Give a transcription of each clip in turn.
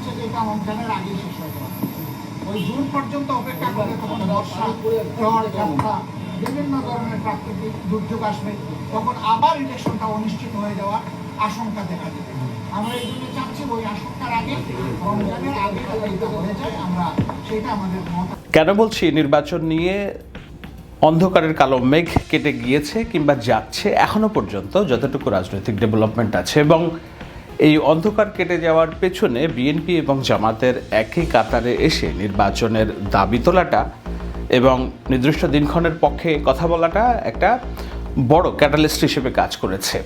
হচ্ছে যে এটা রমজানের আগে শেষ হয়ে যাওয়া ওই জুন পর্যন্ত অপেক্ষা করে তখন বর্ষা, ঝড়, ঝাপটা, বিভিন্ন ধরনের প্রাকৃতিক দুর্যোগ আসবে। তখন আবার ইলেকশনটা অনিশ্চিত হয়ে যাওয়ার আশঙ্কা দেখা দেবে। আমরা এই জন্য চাচ্ছি ওই আশঙ্কার আগে, রমজানের আগে এটা হয়ে যায় আমরা সেটা আমাদের কেন বলছি নির্বাচন নিয়ে অন্ধকারের কালো মেঘ কেটে গিয়েছে কিংবা যাচ্ছে এখনও পর্যন্ত যতটুকু রাজনৈতিক ডেভেলপমেন্ট আছে এবং এই অন্ধকার কেটে যাওয়ার পেছনে বিএনপি এবং জামাতের একই কাতারে এসে নির্বাচনের দাবি তোলাটা এবং নির্দিষ্ট দিনক্ষণের পক্ষে কথা বলাটা একটা বড় ক্যাটালিস্ট হিসেবে কাজ করেছে।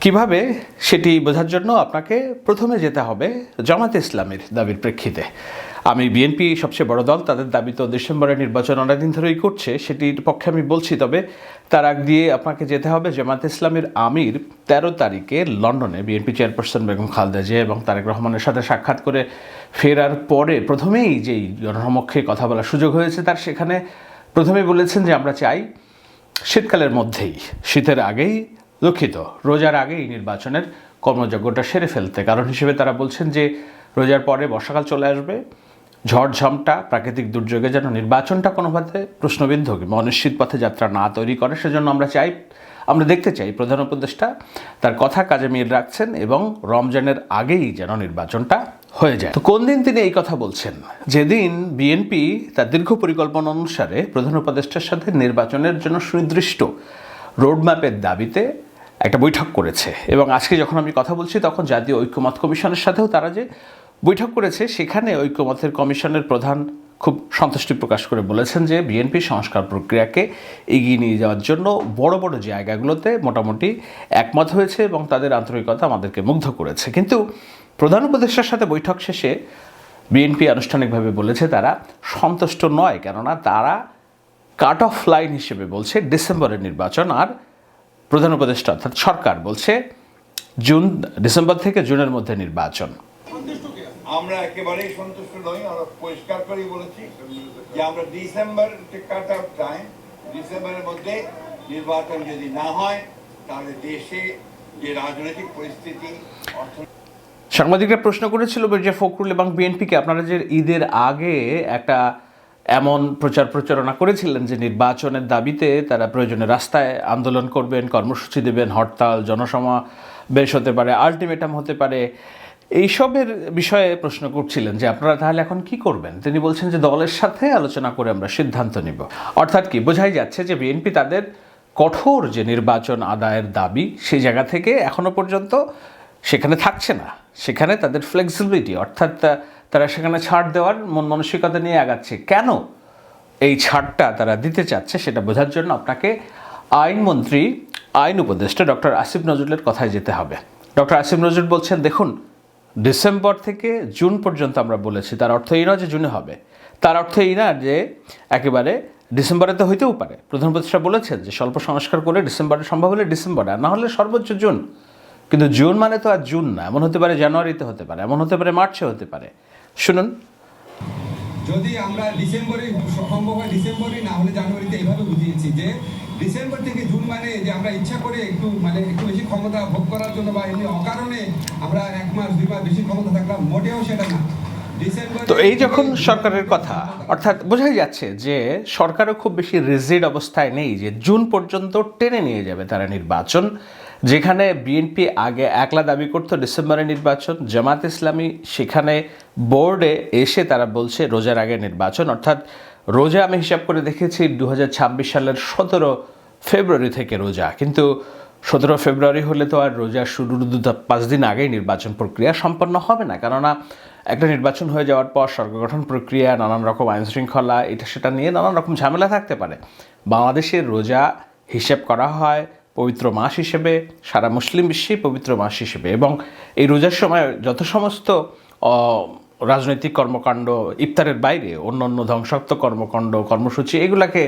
কীভাবে সেটি বোঝার জন্য আপনাকে প্রথমে যেতে হবে জামাতে ইসলামের দাবির প্রেক্ষিতে। আমি বিএনপি সবচেয়ে বড় দল, তাদের দাবি তো ডিসেম্বরের নির্বাচন অনেকদিন ধরেই করছে, সেটির পক্ষে আমি বলছি, তবে তার আগ দিয়ে আপনাকে যেতে হবে। জামাতে ইসলামের আমির তেরো তারিখে লন্ডনে বিএনপি চেয়ারপারসন বেগম খালেদা জিয়া এবং তারেক রহমানের সাথে সাক্ষাৎ করে ফেরার পরে প্রথমেই যেই জনসমক্ষে কথা বলার সুযোগ হয়েছে, তার সেখানে প্রথমেই বলেছেন যে, আমরা চাই শীতকালের মধ্যেই, শীতের আগেই দুঃখিত, রোজার আগেই নির্বাচনের কর্মযজ্ঞটা সেরে ফেলতে। কারণ হিসেবে তারা বলছেন যে, রোজার পরে বর্ষাকাল চলে আসবে ঝড়ঝামটা, প্রাকৃতিক দুর্যোগে যেন নির্বাচনটা কোনোভাবে প্রশ্নবিদ্ধ কিংবা অনিশ্চিত পথে যাত্রা না তৈরি করে, সেজন্য আমরা চাই, আমরা দেখতে চাই প্রধান উপদেষ্টা তার কথা কাজে মিল রাখছেন এবং রমজানের আগেই যেন নির্বাচনটা হয়ে যায়। তো কোন দিন তিনি এই কথা বলছেন? যেদিন বিএনপি তার দীর্ঘ পরিকল্পনা অনুসারে প্রধান উপদেষ্টার সাথে নির্বাচনের জন্য সুনির্দিষ্ট রোডম্যাপের দাবিতে একটা বৈঠক করেছে। এবং আজকে যখন আমি কথা বলছি, তখন জাতীয় ঐক্যমত কমিশনের সাথেও তারা যে বৈঠক করেছে, সেখানে ঐক্যমতের কমিশনের প্রধান খুব সন্তুষ্টি প্রকাশ করে বলেছেন যে বিএনপি সংস্কার প্রক্রিয়াকে এগিয়ে নিয়ে যাওয়ার জন্য বড় বড় জায়গাগুলোতে মোটামুটি একমত হয়েছে এবং তাদের আন্তরিকতা আমাদেরকে মুগ্ধ করেছে। কিন্তু প্রধান উপদেষ্টার সাথে বৈঠক শেষে বিএনপি আনুষ্ঠানিকভাবে বলেছে তারা সন্তুষ্ট নয়, কেননা তারা কাট অফ লাইন হিসেবে বলছে ডিসেম্বরের নির্বাচন আর প্রধান উপদেষ্টা অর্থাৎ সরকার বলছে জুন, ডিসেম্বর থেকে জুনের মধ্যে নির্বাচন। আমরা একেবারেই সন্তুষ্ট নই, আমরা পরিষ্কার করেই বলেছি যে আমরা ডিসেম্বর কাট আউট টাইম ডিসেম্বরের মধ্যে নির্বাচন যদি না হয়, তাহলে দেশে যে রাজনৈতিক পরিস্থিতি, অর্থ সাংবাদিকরা প্রশ্ন করেছিল যে ফখরুল এবং বিএনপিকে। আপনারা যে ঈদের আগে একটা এমন প্রচার প্রচারণা করেছিলেন যে নির্বাচনের দাবিতে তারা প্রয়োজনে রাস্তায় আন্দোলন করবেন, কর্মসূচি দেবেন, হরতাল, জনসমাবেশ হতে পারে আলটিমেটাম হতে পারে এইসবের বিষয়ে প্রশ্ন করছিলেন যে আপনারা তাহলে এখন কি করবেন? তিনি বলছেন যে দলের সাথে আলোচনা করে আমরা সিদ্ধান্ত নিব। অর্থাৎ কি, বোঝাই যাচ্ছে যে বিএনপি তাদের কঠোর যে নির্বাচন আদায়ের দাবি সেই জায়গা থেকে এখনও পর্যন্ত সেখানে থাকছে না। সেখানে তাদের ফ্লেক্সিবিলিটি অর্থাৎ তারা সেখানে ছাড় দেওয়ার মন মানসিকতা নিয়ে আগাচ্ছে। কেন এই ছাড়টা তারা দিতে চাচ্ছে সেটা বোঝার জন্য আপনাকে আইনমন্ত্রী আইন উপদেষ্টা ডক্টর আসিফ নজরুলের কথায় যেতে হবে। ডক্টর আসিফ নজরুল বলছেন, দেখুন ডিসেম্বর থেকে জুন পর্যন্ত আমরা বলেছি, তার অর্থ এই নয় যে জুনে হবে। তার অর্থ এই না যে একেবারে ডিসেম্বরে তো হইতেও পারে। প্রধান বলেছেন যে স্বল্প সংস্কার করে ডিসেম্বরে সম্ভব হলে ডিসেম্বরে, আর না হলে সর্বোচ্চ জুন। কিন্তু জুন মানে তো আর জুন না, এমন হতে পারে জানুয়ারিতে হতে পারে, এমন হতে পারে মার্চে হতে পারে। শুনুন। যদি আমরা ডিসেম্বরে সম্ভব হয় ডিসেম্বরে না হলে জানুয়ারিতে এইভাবে বুঝিয়েছি যে ডিসেম্বর থেকে জুন মানে যে আমরা ইচ্ছা করে একটু মানে একটু বেশি ক্ষমতা ভোগ করার জন্য বা এমনি অকারণে আমরা এক মাস, দুই মাস বেশি ক্ষমতা থাকলাম, মোটেও সেটা না। তো এই যখন সরকারের কথা, অর্থাৎ বোঝাই যাচ্ছে যে সরকারও খুব বেশি রিজিড অবস্থায় নেই যে জুন পর্যন্ত টেনে নিয়ে যাবে তারা নির্বাচন, যেখানে বিএনপি আগে একলা দাবি করতো ডিসেম্বরে নির্বাচন, জামাত ইসলামী সেখানে বোর্ডে এসে তারা বলছে রোজার আগে নির্বাচন, অর্থাৎ রোজা আমি হিসাব করে দেখেছি দু হাজার ছাব্বিশ সালের সতেরো ফেব্রুয়ারি থেকে রোজা। কিন্তু সতেরো ফেব্রুয়ারি হলে তো আর রোজা শুরুর দু পাঁচ দিন আগেই নির্বাচন প্রক্রিয়া সম্পন্ন হবে না। কেননা একটা নির্বাচন হয়ে যাওয়ার পর সরকার গঠন প্রক্রিয়া, নানান রকম আইন শৃঙ্খলা, এটা সেটা নিয়ে নানান রকম ঝামেলা থাকতে পারে। বাংলাদেশের রোজা হিসেব করা হয় পবিত্র মাস হিসেবে, সারা মুসলিম বিশ্বেই পবিত্র মাস হিসেবে এবং এই রোজার সময় যত সমস্ত রাজনৈতিক কর্মকাণ্ড ইফতারের বাইরে অন্য অন্য ধ্বংসাত্মক কর্মকাণ্ড, কর্মসূচি, এগুলাকে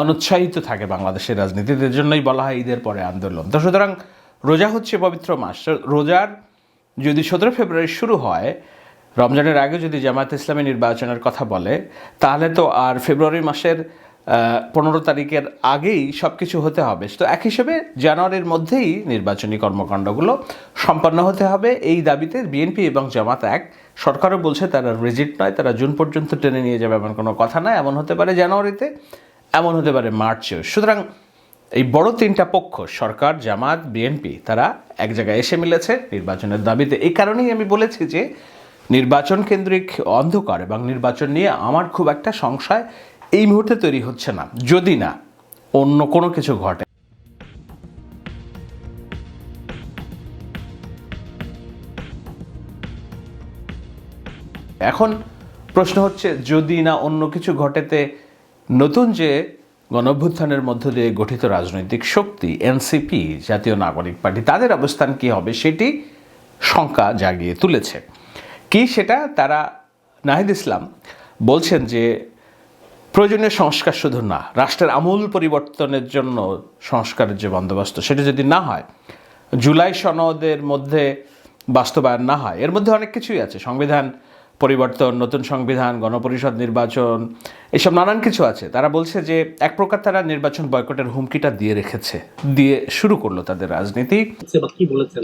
অনুৎসাহিত থাকে বাংলাদেশের রাজনীতিতে। জন্যই বলা হয় ঈদের পরে আন্দোলন। তো সুতরাং রোজা হচ্ছে পবিত্র মাস। রোজার যদি সতেরো ফেব্রুয়ারি শুরু হয়, রমজানের আগে যদি জামায়াত ইসলামী নির্বাচনের কথা বলে, তাহলে তো আর ফেব্রুয়ারি মাসের পনেরো তারিখের আগেই সব কিছু হতে হবে। তো এক হিসেবে জানুয়ারির মধ্যেই নির্বাচনী কর্মকাণ্ডগুলো সম্পন্ন হতে হবে। এই দাবিতে বিএনপি এবং জামাত এক সরকারও বলছে তারা রিজিট নয়, তারা জুন পর্যন্ত টেনে নিয়ে যাবে এমন কোনো কথা নয় এমন হতে পারে জানুয়ারিতে, এমন হতে পারে মার্চেও। সুতরাং এই বড় তিনটা পক্ষ, সরকার, জামাত, বিএনপি, তারা এক জায়গায় এসে মিলেছে নির্বাচনের দাবিতে। এই কারণেই আমি বলেছি যে নির্বাচন কেন্দ্রিক অন্ধকার এবং নির্বাচন নিয়ে আমার খুব একটা সংশয় এই মুহূর্তে তৈরি হচ্ছে না। যদি না, অন্য কোনো কিছু ঘটে। এখন প্রশ্ন হচ্ছে, যদি না অন্য কিছু ঘটেতে নতুন যে গণঅভ্যুত্থানের মধ্য দিয়ে গঠিত রাজনৈতিক শক্তি, এনসিপি, জাতীয় নাগরিক পার্টি, তাদের অবস্থান কি হবে সেটি শঙ্কা জাগিয়ে তুলেছে। কি সেটা? তারা নাহিদ ইসলাম বলছেন যে, প্রয়োজনীয় সংস্কার শুধু না, রাষ্ট্রের আমূল পরিবর্তনের জন্য সংস্কারের যে বন্দোবস্ত, সেটা যদি না হয়, জুলাই সনদের মধ্যে বাস্তবায়ন না হয়, এর মধ্যে অনেক কিছুই আছে। সংবিধান পরিবর্তন নতুন সংবিধান গণপরিষদ নির্বাচন এসব নানান কিছু আছে। তারা বলছে যে এক প্রকার তারা নির্বাচন বয়কটের হুমকিটা দিয়ে রেখেছে দিয়ে শুরু করল তাদের রাজনীতি।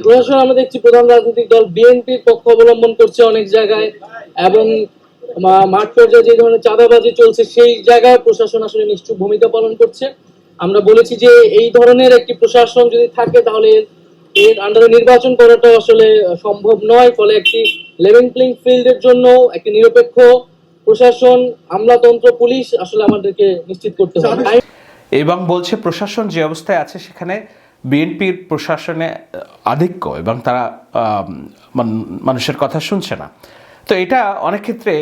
প্রশাসন আমরা দেখছি প্রধান রাজনৈতিক দল বিএনপির পক্ষ অবলম্বন করছে অনেক জায়গায় এবং মা- মাঠ পর্যায়ে যে ধরনের চাঁদাবাজি চলছে সেই জায়গায় প্রশাসন আসলে নিশ্চুপ ভূমিকা পালন করছে। আমরা বলেছি যে এই ধরনের একটি প্রশাসন যদি থাকে তাহলে এর- এর আন্ডারে নির্বাচন করাটা আসলে সম্ভব নয় ফলে একটি লেভেল প্লেইং ফিল্ডের জন্য একটি নিরপেক্ষ প্রশাসন আমলাতন্ত্র পুলিশ আসলে আমাদেরকে নিশ্চিত করতে হবে। এবং বলছে প্রশাসন যে অবস্থায় আছে সেখানে বিএনপির প্রশাসনে আধিক্য এবং তারা মানুষের কথা শুনছে না। তো এটা অনেক ক্ষেত্রে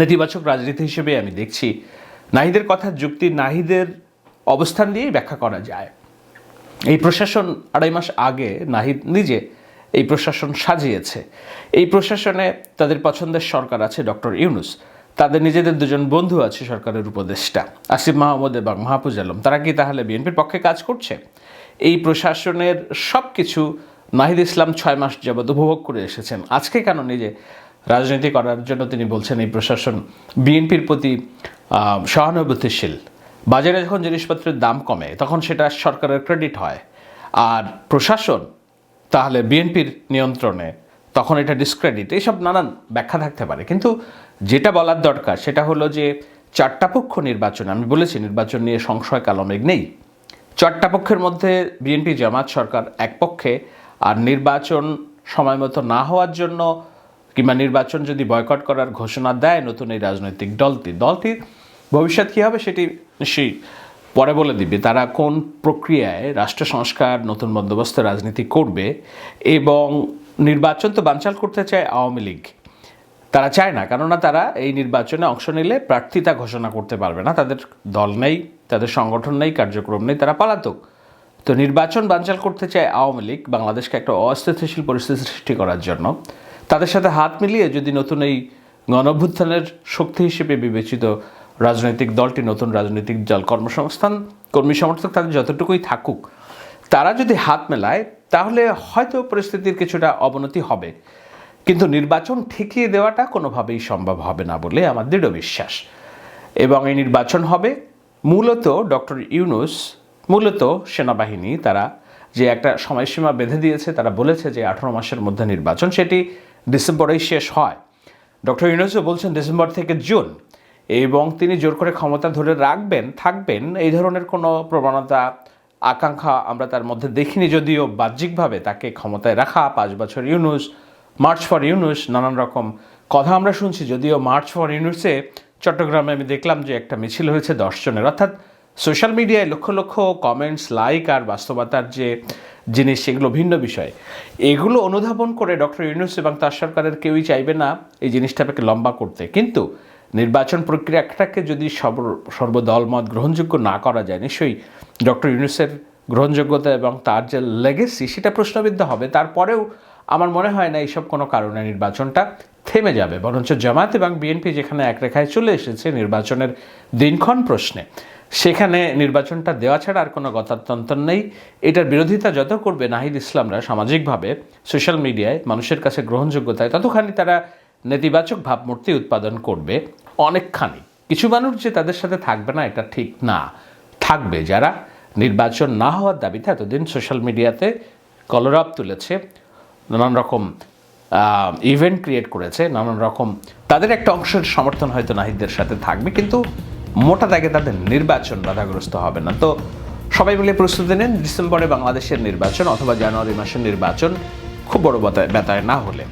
নেতিবাচক রাজনীতি হিসেবে আমি দেখছি। নাহিদের কথা যুক্তি নাহিদের অবস্থান দিয়েই ব্যাখ্যা করা যায়। এই প্রশাসন আড়াই মাস আগে নাহিদ নিজে এই প্রশাসন সাজিয়েছে। এই প্রশাসনে তাদের পছন্দের সরকার আছে ডক্টর ইউনুস। তাদের নিজেদের দুজন বন্ধু আছে সরকারের উপদেষ্টা, আসিফ মাহমুদ এবং মাহফুজ আলম। তারা কি তাহলে বিএনপির পক্ষে কাজ করছে? এই প্রশাসনের সব কিছু নাহিদ ইসলাম ছয় মাস যাবৎ উপভোগ করে এসেছেন। আজকে কেন নিজে রাজনীতি করার জন্য তিনি বলছেন এই প্রশাসন বিএনপির প্রতি সহানুভূতিশীল? বাজারে যখন জিনিসপত্রের দাম কমে, তখন সেটা সরকারের ক্রেডিট হয়। আর প্রশাসন তাহলে বিএনপির নিয়ন্ত্রণে তখন এটা ডিসক্রেডিট এইসব নানান ব্যাখ্যা থাকতে পারে। কিন্তু যেটা বলার দরকার, সেটা হলো যে চারটা পক্ষ নির্বাচন, আমি বলেছি নির্বাচন নিয়ে সংশয় কালমেঘ নেই। চারটা পক্ষের মধ্যে বিএনপি, জামাত সরকার এক পক্ষে, আর নির্বাচন সময় মতো না হওয়ার জন্য কিংবা নির্বাচন যদি বয়কট করার ঘোষণা দেয় নতুন এই রাজনৈতিক দলটি, দলটির ভবিষ্যৎ কী হবে সেটি নিশ্চয়ই পরে বলে দিবে তারা কোন প্রক্রিয়ায় রাষ্ট্র সংস্কার, নতুন বন্দোবস্ত, রাজনীতি করবে এবং নির্বাচন তো বানচাল করতে চায় আওয়ামী লীগ। তারা চায় না, কেননা তারা এই নির্বাচনে অংশ নিলে প্রার্থিতা ঘোষণা করতে পারবে না। তাদের দল নেই, তাদের সংগঠন নেই, কার্যক্রম নেই, তারা পালাতক। তো নির্বাচন বানচাল করতে চায় আওয়ামী লীগ, বাংলাদেশকে একটা অস্থিতিশীল পরিস্থিতি সৃষ্টি করার জন্য। তাদের সাথে হাত মিলিয়ে যদি নতুন এই গণভ্যুত্থানের শক্তি হিসেবে বিবেচিত রাজনৈতিক দলটি নতুন রাজনৈতিক দল কর্মসংস্থান, কর্মী সমর্থক তাদের যতটুকুই থাকুক, তারা যদি হাত মেলায়, তাহলে হয়তো পরিস্থিতির কিছুটা অবনতি হবে। কিন্তু নির্বাচন ঠেকিয়ে দেওয়াটা কোনোভাবেই সম্ভব হবে না বলে আমার দৃঢ় বিশ্বাস। এবং এই নির্বাচন হবে মূলত ডক্টর ইউনুস, মূলত সেনাবাহিনী, তারা যে একটা সময়সীমা বেঁধে দিয়েছে, তারা বলেছে যে আঠারো মাসের মধ্যে নির্বাচন, সেটি ডিসেম্বরেই শেষ হয়। ডক্টর ইউনুসও বলছেন ডিসেম্বর থেকে জুন। এবং তিনি জোর করে ক্ষমতা ধরে রাখবেন, থাকবেন, এই ধরনের কোনো প্রবণতা, আকাঙ্ক্ষা আমরা তার মধ্যে দেখিনি যদিও বাহ্যিকভাবে তাকে ক্ষমতায় রাখা, পাঁচ বছর ইউনুস, মার্চ ফর ইউনুস, নানান রকম কথা আমরা শুনছি। যদিও মার্চ ফর ইউনুসে চট্টগ্রামে আমি দেখলাম যে একটা মিছিল হয়েছে দশ জনের। অর্থাৎ সোশ্যাল মিডিয়ায় লক্ষ লক্ষ কমেন্টস লাইক আর বাস্তবতার যে জিনিস, সেগুলো ভিন্ন বিষয়। এগুলো অনুধাবন করে ডক্টর ইউনুস এবং তার সরকারের কেউই চাইবে না এই জিনিসটাকে লম্বা করতে। কিন্তু নির্বাচন প্রক্রিয়াটাকে যদি সর্ব সর্বদলমত গ্রহণযোগ্য না করা যায়, নিশ্চয়ই ডক্টর ইউনুসের গ্রহণযোগ্যতা এবং তার যে লেগেসি সেটা প্রশ্নবিদ্ধ হবে। তারপরেও আমার মনে হয় না এইসব কোনো কারণে নির্বাচনটা থেমে যাবে। বরঞ্চ জামাত এবং বিএনপি যেখানে এক রেখায় চলে এসেছে নির্বাচনের দিনক্ষণ প্রশ্নে, সেখানে নির্বাচনটা দেওয়া ছাড়া আর কোনো গতাতন্ত্র নেই। এটার বিরোধিতা যত করবে নাহিদ ইসলামরা সামাজিকভাবে সোশ্যাল মিডিয়ায় মানুষের কাছে গ্রহণযোগ্যতায়, ততখানি তারা নেতিবাচক ভাবমূর্তি উৎপাদন করবে। অনেকখানি। কিছু মানুষ যে তাদের সাথে থাকবে না, এটা ঠিক না। থাকবে যারা নির্বাচন না হওয়ার দাবিতে এতদিন সোশ্যাল মিডিয়াতে কলরব তুলেছে, নানান রকম ইভেন্ট ক্রিয়েট করেছে, নানান রকম, তাদের একটা অংশের সমর্থন হয়তো নাহিদদের সাথে থাকবে, কিন্তু মোটা দাগে তাদের নির্বাচন বাধাগ্রস্ত হবে না। তো সবাই মিলে প্রস্তুতি নেন, ডিসেম্বরে বাংলাদেশের নির্বাচন অথবা জানুয়ারি মাসের নির্বাচন খুব বড় ব্যথায় না হলে।